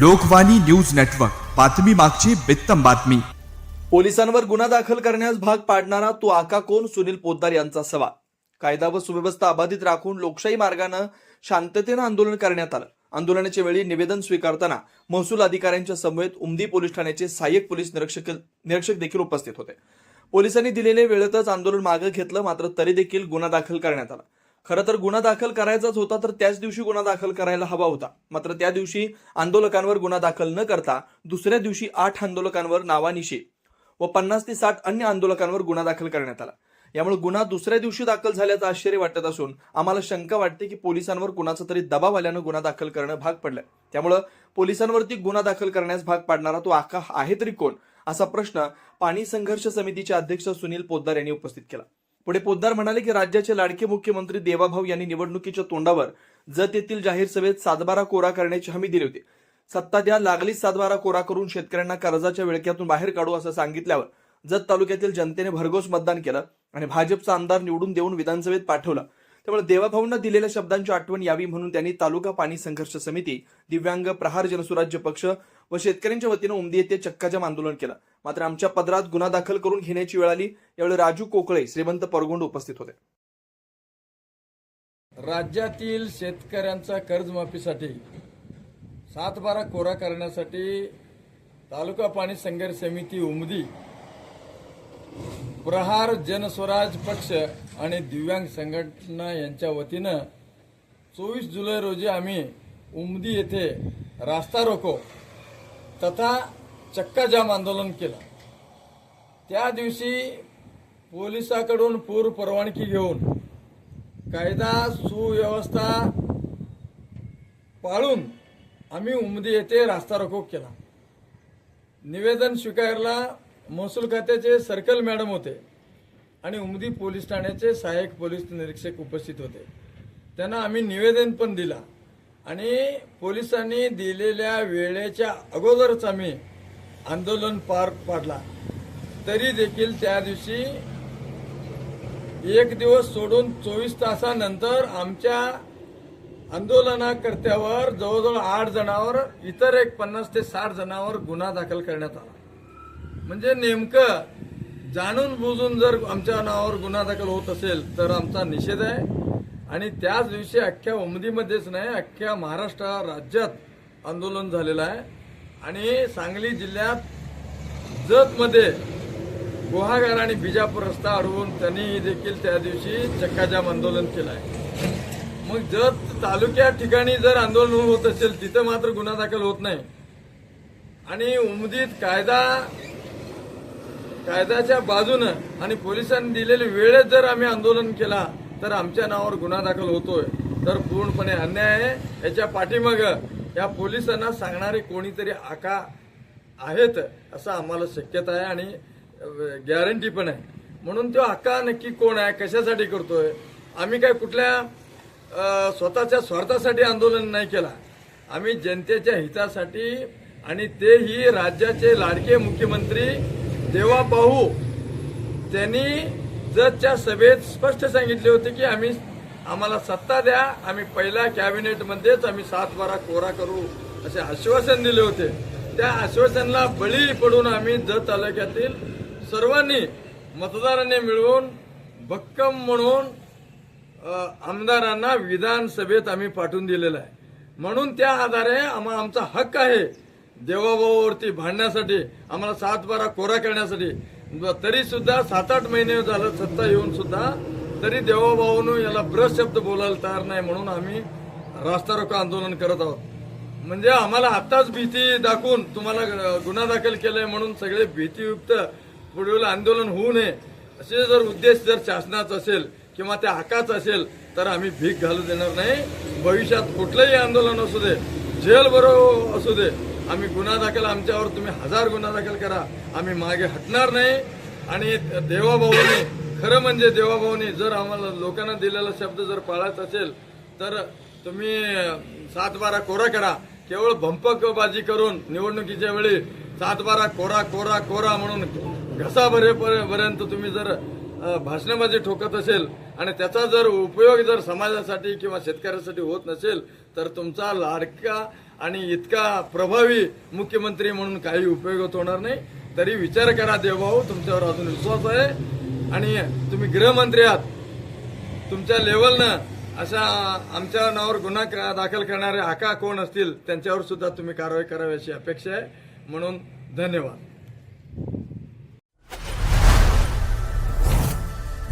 Lokvani news network बातमी मागची बित्तम बातमी. पोलिसांवर गुन्हा दाखल करण्यास भाग पाडणारा तो आका कोण सुनील पोद्दार यांचा सवाल. कायदा व सुव्यवस्था अबाधित राखून लोकशाही मार्गानं शांततेनं आंदोलन करण्यात आलं. आंदोलनाच्या वेळी निवेदन स्वीकारताना महसूल अधिकाऱ्यांच्या समवेत उमदी पोलीस ठाण्याचे सहाय्यक पोलीस निरीक्षक निरीक्षक देखील उपस्थित होते. पोलिसांनी दिलेल्या वेळेतच आंदोलन मागे घेतलं मात्र तरी देखील गुन्हा दाखल करण्यात आला. खरं तर गुन्हा दाखल करायचाच होता तर त्याच दिवशी गुन्हा दाखल करायला हवा होता. मात्र त्या दिवशी आंदोलकांवर गुन्हा दाखल न करता दुसऱ्या दिवशी आठ आंदोलकांवर नावानिशी व पन्नास ते साठ अन्य आंदोलकांवर गुन्हा दाखल करण्यात आला. यामुळे गुन्हा दुसऱ्या दिवशी दाखल झाल्याचं आश्चर्य वाटत असून आम्हाला शंका वाटते की पोलिसांवर कुणाचा तरी दबाव आल्यानं गुन्हा दाखल करणं भाग पडलंय. त्यामुळं पोलिसांवरती गुन्हा दाखल करण्यास भाग पाडणारा तो आका आहे तरी कोण? असा प्रश्न पाणी संघर्ष समितीचे अध्यक्ष सुनील पोद्दार यांनी उपस्थित केला. पुढे पोद्दार म्हणाले की राज्याचे लाडके मुख्यमंत्री देवाभाऊ यांनी निवडणुकीच्या तोंडावर जत येथील जाहीर सभेत सातबारा कोरा करण्याची हमी दिली होती. सत्ता द्या लागलीच सातबारा कोरा करून शेतकऱ्यांना कर्जाच्या विळक्यातून बाहेर काढू असं सांगितल्यावर जत तालुक्यातील जनतेने भरघोस मतदान केलं आणि भाजपचा आमदार निवडून देऊन विधानसभेत पाठवला. त्यामुळे देवाभाऊंना दिलेल्या शब्दांची आठवण यावी म्हणून त्यांनी तालुका पाणी संघर्ष समिती दिव्यांग प्रहार जनसुराज्य पक्ष व शेतकऱ्यांच्या वतीनं उमदी येथे चक्काजाम आंदोलन केलं. मात्र आमच्या पदरात गुन्हा दाखल करून घेण्याची वेळ आली. यावेळी राजू कोकळे श्रीमंत परगोंड उपस्थित होते. राज्यातील शेतकऱ्यांचा कर्जमाफीसाठी सात बारा कोरा करण्यासाठी तालुका पाणी संघर्ष समिती उमदी प्रहार जनस्वराज पक्ष आणि दिव्यांग संघटना यांच्या वतीनं चोवीस जुलै रोजी आम्ही उमदी येथे रास्ता रोको तथा चक्काजाम आंदोलन केलं. त्या दिवशी पोलिसाकडून पूर परवानगी घेऊन कायदा सुव्यवस्था पाळून आम्ही उमदी येथे रास्ता रोको केला. निवेदन स्वीकारला महसूल खात्याचे सर्कल मॅडम होते आणि उमदी पोलीस ठाण्याचे सहाय्यक पोलीस निरीक्षक उपस्थित होते. त्यांना आम्ही निवेदन पण दिला आणि पोलिसांनी दिलेल्या वेळेच्या अगोदरच आम्ही आंदोलन पार पाडला. तरी देखील त्या दिवशी एक दिवस सोडून चोवीस तासानंतर आमच्या आंदोलनाकर्त्यावर जवळजवळ आठ जणांवर इतर एक पन्नास ते साठ जणांवर गुन्हा दाखल करण्यात आला. म्हणजे नेमकं जाणून बुजून जर आमच्या नावावर गुन्हा दाखल होत असेल तर आमचा निषेध आहे. आणि त्याच दिवशी अख्ख्या उमदीमध्येच नाही अख्ख्या महाराष्ट्र राज्यात आंदोलन झालेलं आहे. आणि सांगली जिल्ह्यात जतमध्ये गुहागर आणि बिजापूर रस्ता अडवून त्यांनी देखील त्या दिवशी चक्काजाम आंदोलन केलं आहे. मग जत तालुक्या ठिकाणी जर आंदोलन होत असेल तिथं मात्र गुन्हा दाखल होत नाही. आणि उमदीत कायदा कायद्याच्या बाजूनं आणि पोलिसांनी दिलेली वेळेत जर आम्ही आंदोलन केला तर आमच्या नावावर गुन्हा दाखल होतोय. तर पूर्णपणे अन्याय आहे. याच्या पाठीमाग या पोलिसांना सांगणारे कोणीतरी आका आहेत असं आम्हाला शक्यता आहे आणि गॅरंटी पण आहे. म्हणून तो आका नक्की कोण आहे कशासाठी करतोय? आम्ही काय कुठल्या स्वतःच्या स्वार्थासाठी आंदोलन नाही केला. आम्ही जनतेच्या हितासाठी आणि तेही राज्याचे लाडके मुख्यमंत्री देवाभाऊ त्यांनी जजच्या सभेत स्पष्ट सांगितले होते की आम्ही आम्हाला सत्ता द्या आम्ही पहिल्या कॅबिनेटमध्येच आम्ही सात बारा कोरा करू असे आश्वासन दिले होते. त्या आश्वासनाला बळी पडून आम्ही जत तालुक्यातील सर्वांनी मतदारांनी मिळवून भक्कम म्हणून आमदारांना विधानसभेत आम्ही पाठवून दिलेला आहे. म्हणून त्या आधारे आम्हा आमचा हक्क आहे देवाभावावरती भांडण्यासाठी आम्हाला सात बारा कोरा करण्यासाठी. तरी सुद्धा सात आठ महिने झालं सत्ता येऊन सुद्धा तरी देवाभाऊनं याला ब्रश शब्द बोलायला तयार नाही म्हणून आम्ही रास्ता रोको आंदोलन करत आहोत. म्हणजे आम्हाला आत्ताच भीती दाखवून तुम्हाला गुन्हा दाखल केलाय म्हणून सगळे भीतीयुक्त पुढील आंदोलन होऊ नये. असे जर उद्देश जर शासनाचा असेल किंवा त्या हकाच असेल तर आम्ही भीक घालू देणार नाही. भविष्यात कुठलंही आंदोलन असू दे जेल बरोबर असू दे आम्ही गुन्हा दाखल आमच्यावर तुम्ही हजार गुन्हा दाखल करा. आम्ही मागे हटणार नाही. आणि देवाभाऊने खरं म्हणजे देवाभाऊने जर आम्हाला लोकांना दिलेला शब्द जर पाळायचा असेल तर तुम्ही सात बारा कोरा करा. केवळ भंपकबाजी करून निवडणुकीच्या वेळी सात बारा कोरा कोरा कोरा म्हणून घसा भरेपर्यंत तुम्ही जर भाषणामध्ये ठोकत असेल आणि त्याचा जर उपयोग जर समाजासाठी किंवा शेतकऱ्यासाठी होत नसेल तर तुमचा लाडका आणि इतका प्रभावी मुख्यमंत्री म्हणून काही उपयोग होणार नाही. तरी विचार करा देवभाऊ तुमच्यावर अजून विश्वास आहे. आणि तुम्ही गृहमंत्री आहात. तुमच्या लेवलनं अशा आमच्या नावावर गुन्हा दाखल करणारे आका कोण असतील त्यांच्यावर सुद्धा तुम्ही कारवाई करावी अशी अपेक्षा आहे. म्हणून धन्यवाद.